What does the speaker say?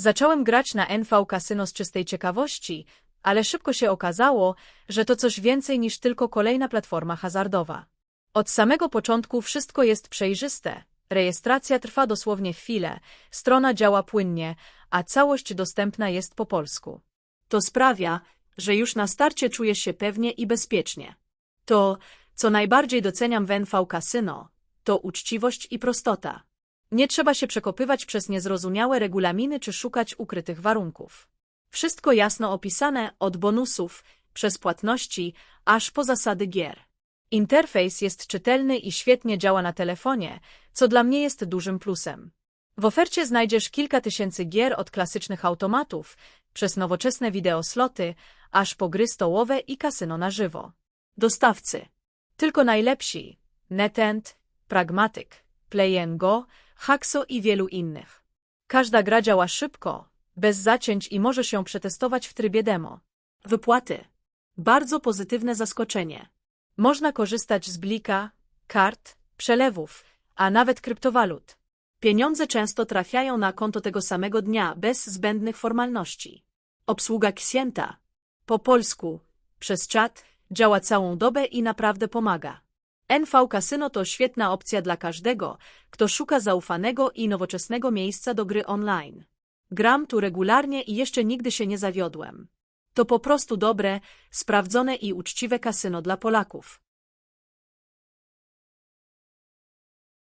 Zacząłem grać na NV Casino z czystej ciekawości, ale szybko się okazało, że to coś więcej niż tylko kolejna platforma hazardowa. Od samego początku wszystko jest przejrzyste. Rejestracja trwa dosłownie chwilę, strona działa płynnie, a całość dostępna jest po polsku. To sprawia, że już na starcie czujesz się pewnie i bezpiecznie. To, co najbardziej doceniam w NV Casino, to uczciwość i prostota. Nie trzeba się przekopywać przez niezrozumiałe regulaminy czy szukać ukrytych warunków. Wszystko jasno opisane od bonusów, przez płatności, aż po zasady gier. Interfejs jest czytelny i świetnie działa na telefonie, co dla mnie jest dużym plusem. W ofercie znajdziesz kilka tysięcy gier od klasycznych automatów, przez nowoczesne wideosloty, aż po gry stołowe i kasyno na żywo. Dostawcy. Tylko najlepsi. NetEnt, Pragmatic, Play Go, Haxo i wielu innych. Każda gra działa szybko, bez zacięć i może się przetestować w trybie demo. Wypłaty. Bardzo pozytywne zaskoczenie. Można korzystać z blika, kart, przelewów, a nawet kryptowalut. Pieniądze często trafiają na konto tego samego dnia bez zbędnych formalności. Obsługa księta. Po polsku, przez czat, działa całą dobę i naprawdę pomaga. NV Casino to świetna opcja dla każdego, kto szuka zaufanego i nowoczesnego miejsca do gry online. Gram tu regularnie i jeszcze nigdy się nie zawiodłem. To po prostu dobre, sprawdzone i uczciwe kasyno dla Polaków.